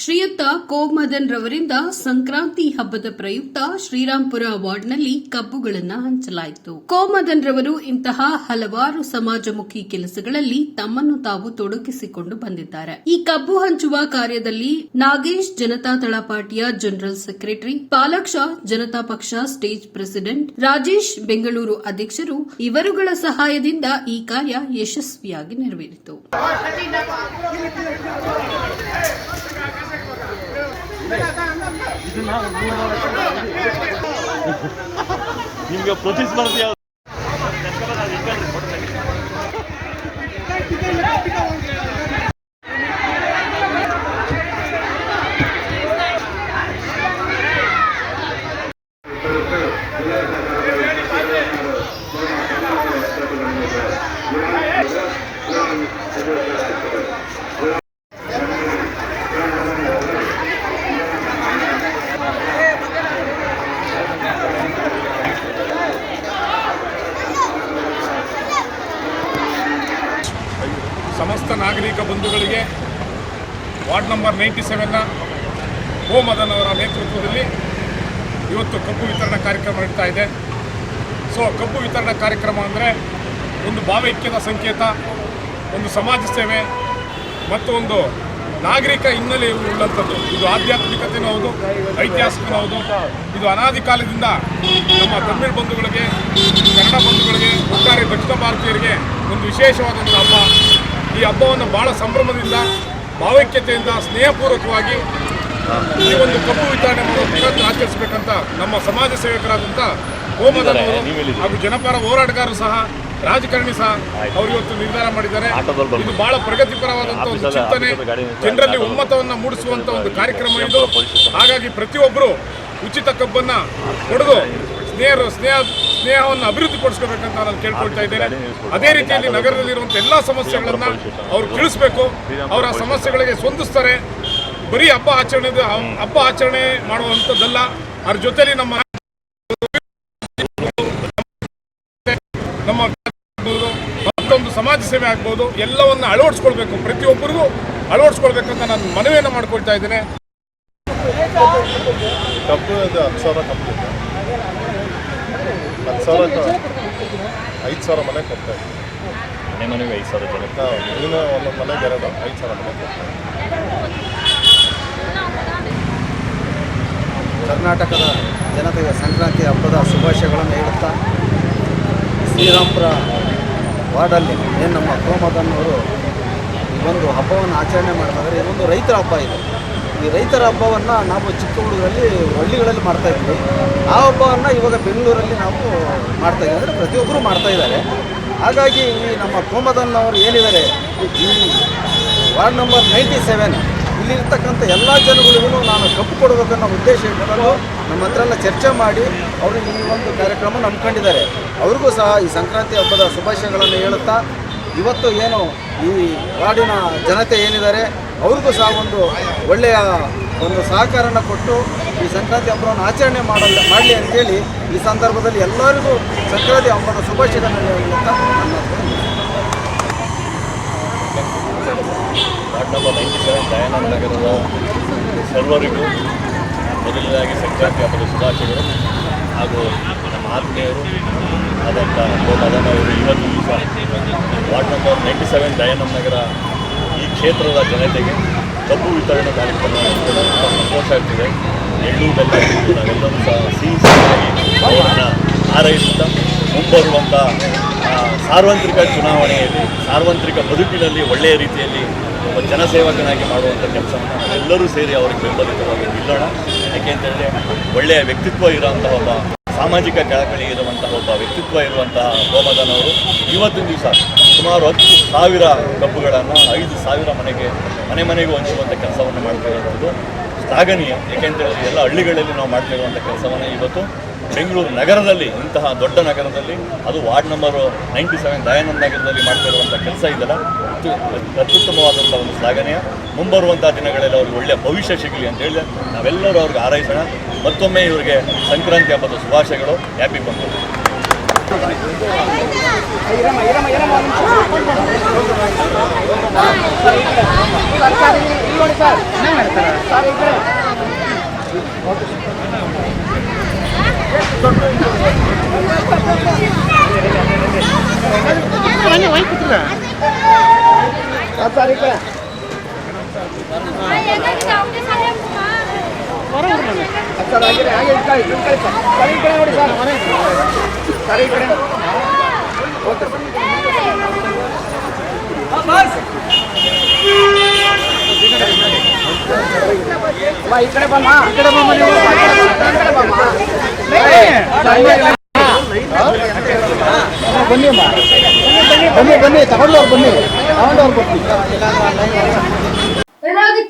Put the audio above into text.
ಶ್ರೀಯುತ ಕೋಮದನ್ ರವರಿಂದ ಸಂಕ್ರಾಂತಿ ಹಬ್ಬದ ಪ್ರಯುಕ್ತ ಶ್ರೀರಾಂಪುರ ವಾರ್ಡ್ನಲ್ಲಿ ಕಬ್ಬುಗಳನ್ನು ಹಂಚಲಾಯಿತು. ಕೋಮದನ್ ರವರು ಇಂತಹ ಹಲವಾರು ಸಮಾಜಮುಖಿ ಕೆಲಸಗಳಲ್ಲಿ ತಮ್ಮನ್ನು ತಾವು ತೊಡಗಿಸಿಕೊಂಡು ಬಂದಿದ್ದಾರೆ. ಈ ಕಬ್ಬು ಹಂಚುವ ಕಾರ್ಯದಲ್ಲಿ ನಾಗೇಶ್ ಜನತಾದಳ ಪಾರ್ಟಿಯ ಜನರಲ್ ಸೆಕ್ರೆಟರಿ ಪಾಲಕ್ಷ ಜನತಾ ಪಕ್ಷ ಸ್ಟೇಜ್ ಪ್ರೆಸಿಡೆಂಟ್, ರಾಜೇಶ್ ಬೆಂಗಳೂರು ಅಧ್ಯಕ್ಷರು ಇವರುಗಳ ಸಹಾಯದಿಂದ ಈ ಕಾರ್ಯ ಯಶಸ್ವಿಯಾಗಿ ನೆರವೇರಿತು. ನಿಮ್ಗೆ ಪ್ರತಿಸ್ಪರ್ಧಿ ಯಾವ್ದು? ಸಮಸ್ತ ನಾಗರಿಕ ಬಂಧುಗಳಿಗೆ ವಾರ್ಡ್ ನಂಬರ್ ನೈಂಟಿ ಸೆವೆನ್ನ ಮದನ್ ಅವರ ನೇತೃತ್ವದಲ್ಲಿ ಇವತ್ತು ಕಬ್ಬು ವಿತರಣಾ ಕಾರ್ಯಕ್ರಮ ನಡೀತಾ ಇದೆ. ಸೊ ಕಬ್ಬು ವಿತರಣಾ ಕಾರ್ಯಕ್ರಮ ಅಂದರೆ ಒಂದು ಭಾವೈಕ್ಯದ ಸಂಕೇತ, ಒಂದು ಸಮಾಜ ಸೇವೆ ಮತ್ತು ಒಂದು ನಾಗರಿಕ ಹಿನ್ನೆಲೆ ಉಳ್ಳಂಥದ್ದು. ಇದು ಆಧ್ಯಾತ್ಮಿಕತೆಯೂ ಹೌದು, ಐತಿಹಾಸಿಕನೂ ಹೌದು. ಇದು ಅನಾದಿ ಕಾಲದಿಂದ ನಮ್ಮ ತಮಿಳು ಬಂಧುಗಳಿಗೆ, ಕನ್ನಡ ಬಂಧುಗಳಿಗೆ, ಒಟ್ಟಾರೆ ದಕ್ಷಿಣ ಭಾರತೀಯರಿಗೆ ಒಂದು ವಿಶೇಷವಾದಂಥ ಹಬ್ಬ. ಈ ಹಬ್ಬವನ್ನು ಭಾಳ ಸಂಭ್ರಮದಿಂದ ಭಾವೈಕ್ಯತೆಯಿಂದ ಸ್ನೇಹಪೂರ್ವಕವಾಗಿ ಈ ಒಂದು ಕಬ್ಬು ವಿತರಣೆ ಮಾಡುವ ಆಚರಿಸಬೇಕಂತ ನಮ್ಮ ಸಮಾಜ ಸೇವಕರಾದಂಥ ಹೋಮದ ಹಾಗೂ ಜನಪರ ಹೋರಾಟಗಾರರು ಸಹ ರಾಜಕಾರಣಿ ಸಹ ಅವರು ಇವತ್ತು ನಿರ್ಧಾರ ಮಾಡಿದ್ದಾರೆ. ಇದು ಬಹಳ ಪ್ರಗತಿಪರವಾದಂಥ ಒಂದು ಚಿಂತನೆ. ಜನರಲ್ಲಿ ಒಮ್ಮತವನ್ನು ಮೂಡಿಸುವಂತ ಒಂದು ಕಾರ್ಯಕ್ರಮ ಇದು. ಹಾಗಾಗಿ ಪ್ರತಿಯೊಬ್ಬರು ಉಚಿತ ಕಬ್ಬನ್ನ ಹೊಡೆದು ಸ್ನೇಹ ಸ್ನೇಹ ಸ್ನೇಹವನ್ನು ಅಭಿವೃದ್ಧಿಪಡಿಸ್ಕೋಬೇಕಂತ ನಾನು ಕೇಳ್ಕೊಳ್ತಾ ಇದ್ದೇನೆ. ಅದೇ ರೀತಿಯಲ್ಲಿ ನಗರದಲ್ಲಿರುವಂಥ ಎಲ್ಲ ಸಮಸ್ಯೆಗಳನ್ನ ಅವ್ರು ತಿಳಿಸ್ಬೇಕು. ಅವರ ಸಮಸ್ಯೆಗಳಿಗೆ ಸ್ಪಂದಿಸ್ತಾರೆ. ಬರೀ ಹಬ್ಬ ಆಚರಣೆ ಹಬ್ಬ ಆಚರಣೆ ಮಾಡುವಂಥದ್ದಲ್ಲ. ಅದ್ರ ಜೊತೆಲಿ ನಮ್ಮ ನಮ್ಮ ಮತ್ತೊಂದು ಸಮಾಜ ಸೇವೆ ಆಗ್ಬೋದು ಎಲ್ಲವನ್ನು ಅಳವಡಿಸ್ಕೊಳ್ಬೇಕು. ಪ್ರತಿಯೊಬ್ಬರಿಗೂ ಅಳವಡಿಸ್ಕೊಳ್ಬೇಕಂತ ನಾನು ಮನವಿಯನ್ನು ಮಾಡ್ಕೊಳ್ತಾ ಇದ್ದೇನೆ. ಹತ್ತು ಸಾವಿರ ಐದು ಸಾವಿರ ಮನೆ ಕೊಡ್ತಾ ಇದ್ದೀವಿ ಮನೆ ಮನೆಗೆ ಐದು ಸಾವಿರ ಜನ. ನಾವು ನೀನು ಒಂದೊಂದು ಮನೆಗೆ ಎರಡು ಐದು ಸಾವಿರ ಮನೆ ಕೊಡ್ತಾ ಕರ್ನಾಟಕದ ಜನತೆಗೆ ಸಂಕ್ರಾಂತಿ ಹಬ್ಬದ ಶುಭಾಶಯಗಳನ್ನು ಹೇಳುತ್ತಾ ಶ್ರೀರಾಮ್ಪುರ ವಾರ್ಡಲ್ಲಿ ಏನು ನಮ್ಮ ಕೋಮದನ್ನವರು ಈ ಒಂದು ಹಬ್ಬವನ್ನು ಆಚರಣೆ ಮಾಡ್ತಾರೆ ಇದೊಂದು ರೈತರ ಹಬ್ಬ ಇದು. ಈ ರೈತರ ಹಬ್ಬವನ್ನು ನಾವು ಚಿಕ್ಕ ಹುಡುಗರಲ್ಲಿ ಹಳ್ಳಿಗಳಲ್ಲಿ ಮಾಡ್ತಾ ಇದ್ವಿ ಆ ಹಬ್ಬವನ್ನು ಇವಾಗ ಬೆಂಗಳೂರಲ್ಲಿ ನಾವು ಮಾಡ್ತಾ ಇದ್ದೀವಿ. ಅಂದರೆ ಪ್ರತಿಯೊಬ್ಬರು ಮಾಡ್ತಾ ಇದ್ದಾರೆ. ಹಾಗಾಗಿ ಈ ನಮ್ಮ ಕೋಮದನ್ನವರು ಏನಿದ್ದಾರೆ ಈ ವಾರ್ಡ್ ನಂಬರ್ ನೈಂಟಿ ಸೆವೆನ್. ಇಲ್ಲಿರ್ತಕ್ಕಂಥ ಎಲ್ಲ ಜನಗಳಿಗೂ ನಾನು ಕಪ್ಪು ಕೊಡಬೇಕನ್ನೋ ಉದ್ದೇಶ ಇಟ್ಕೊಂಡು ನಮ್ಮ ಹತ್ರ ಎಲ್ಲ ಚರ್ಚೆ ಮಾಡಿ ಅವರು ಈ ಒಂದು ಕಾರ್ಯಕ್ರಮ ನಂಬ್ಕೊಂಡಿದ್ದಾರೆ ಅವ್ರಿಗೂ ಸಹ ಈ ಸಂಕ್ರಾಂತಿ ಹಬ್ಬದ ಶುಭಾಶಯಗಳನ್ನು ಹೇಳುತ್ತಾ, ಇವತ್ತು ಏನು ಈ ವಾರ್ಡಿನ ಜನತೆ ಏನಿದ್ದಾರೆ ಅವ್ರಿಗೂ ಸಹ ಒಂದು ಒಳ್ಳೆಯ ಒಂದು ಸಹಕಾರನ ಕೊಟ್ಟು ಈ ಸಂಕ್ರಾಂತಿ ಹಬ್ಬವನ್ನು ಆಚರಣೆ ಮಾಡಲ್ಲ ಮಾಡಲಿ ಅಂತೇಳಿ ಈ ಸಂದರ್ಭದಲ್ಲಿ ಎಲ್ಲರಿಗೂ ಸಂಕ್ರಾಂತಿ ಹಬ್ಬದ ಶುಭಾಶಯಗಳನ್ನು ಅಂತ ನನ್ನ ವಾರ್ಡ್ ನಂಬರ್ ನೈಂಟಿ ನಗರದ ಸರ್ವರಿಗೂ ಮೊದಲನೇದಾಗಿ ಸಂಕ್ರಾಂತಿ ಹಬ್ಬದ ಶುಭಾಶಯಗಳು. ಹಾಗೂ ನಮ್ಮ ಆತ್ಮೀಯರು ಆದಂಥ ಅದನ್ನು ಅವರು ಇವತ್ತು ward number ninety seven Dayananda Nagar ಈ ಕ್ಷೇತ್ರದ ಜನತೆಗೆ ಕಬ್ಬು ವಿತರಣೆ ಕಾರ್ಯಕ್ರಮ ಸಂತೋಷ ಆಗ್ತಿದೆ. ಎಳ್ಳು ಬೆಲ್ಲ ನಾವೆಲ್ಲರೂ ಸಹ ಸಿಹಿ ಅವರನ್ನು ಹಾರೈಸುತ್ತಾ ಮುಂಬರುವಂಥ ಸಾರ್ವತ್ರಿಕ ಚುನಾವಣೆಯಲ್ಲಿ, ಸಾರ್ವತ್ರಿಕ ಬದುಕಿನಲ್ಲಿ ಒಳ್ಳೆಯ ರೀತಿಯಲ್ಲಿ ಒಬ್ಬ ಜನಸೇವಕನಾಗಿ ಮಾಡುವಂಥ ಕೆಲಸವನ್ನು ನಾವೆಲ್ಲರೂ ಸೇರಿ ಅವರಿಗೆ ಬೆಂಬಲಿತವಾಗಿ ನಿಲ್ಲೋಣ. ಯಾಕೆಂತೇಳಿದ್ರೆ ಒಳ್ಳೆಯ ವ್ಯಕ್ತಿತ್ವ ಇರೋಂಥ ಒಬ್ಬ ಸಾಮಾಜಿಕ ಕಳಕಳಿ ಇರುವಂತಹ ಒಬ್ಬ ವ್ಯಕ್ತಿತ್ವ ಇರುವಂತಹ ಗೋಮದನ್ ಅವರು ಇವತ್ತಿನ ದಿವಸ ಸುಮಾರು ಹತ್ತು ಸಾವಿರ ಕಬ್ಬುಗಳನ್ನು, ಐದು ಸಾವಿರ ಮನೆಗೆ, ಮನೆ ಮನೆಗೂ ಹಂಚುವಂಥ ಕೆಲಸವನ್ನು ಮಾಡ್ತಿರುವಂಥದ್ದು ಶ್ಲಾಘನೀಯ ಏಕೆಂದರೆ ಎಲ್ಲ ಹಳ್ಳಿಗಳಲ್ಲಿ ನಾವು ಮಾಡ್ತಿರುವಂಥ ಕೆಲಸವನ್ನು ಇವತ್ತು ಬೆಂಗಳೂರು ನಗರದಲ್ಲಿ, ಇಂತಹ ದೊಡ್ಡ ನಗರದಲ್ಲಿ, ಅದು ward number ninety seven Dayananda ನಗರದಲ್ಲಿ ಮಾಡ್ತಿರುವಂಥ ಕೆಲಸ ಇದೆಲ್ಲ. ಅತ್ಯು ಅತ್ಯುತ್ತಮವಾದಂಥ ಒಂದು ಶ್ಲಾಘನೀಯ ಮುಂಬರುವಂಥ ದಿನಗಳಲ್ಲಿ ಅವ್ರಿಗೆ ಒಳ್ಳೆಯ ಭವಿಷ್ಯ ಸಿಗಲಿ ಅಂತ ಹೇಳಿ ನಾವೆಲ್ಲರೂ ಅವ್ರಿಗೆ ಹಾರೈಸೋಣ. ಮತ್ತೊಮ್ಮೆ ಇವರಿಗೆ ಸಂಕ್ರಾಂತಿ ಹಬ್ಬದ ಶುಭಾಶಯಗಳು ಹ್ಯಾಪಿ ಬಂದರು ಸರ್ ಸರ್ ಹಾಗೆ ಹಾಗೆ ಕಳಿ ಕಳಿ ಸರ್ ಕಳಿ ಕಡೆ ನೋಡಿ ಸರ್ ಮನೆ ಸರ್ ಈ ಕಡೆ ಓಕೆ ಸರ್ ಈ ಕಡೆ ಬಮ್ಮ ಈ ಕಡೆ ಬಮ್ಮ ನೀವು ಬನ್ನಿ ಬನ್ನಿ ಬನ್ನಿ ಬನ್ನಿ ತಗೊಂಡವ್ರು ಬನ್ನಿ ತಗೊಂಡವ್ರು ಬರ್ತೀನಿ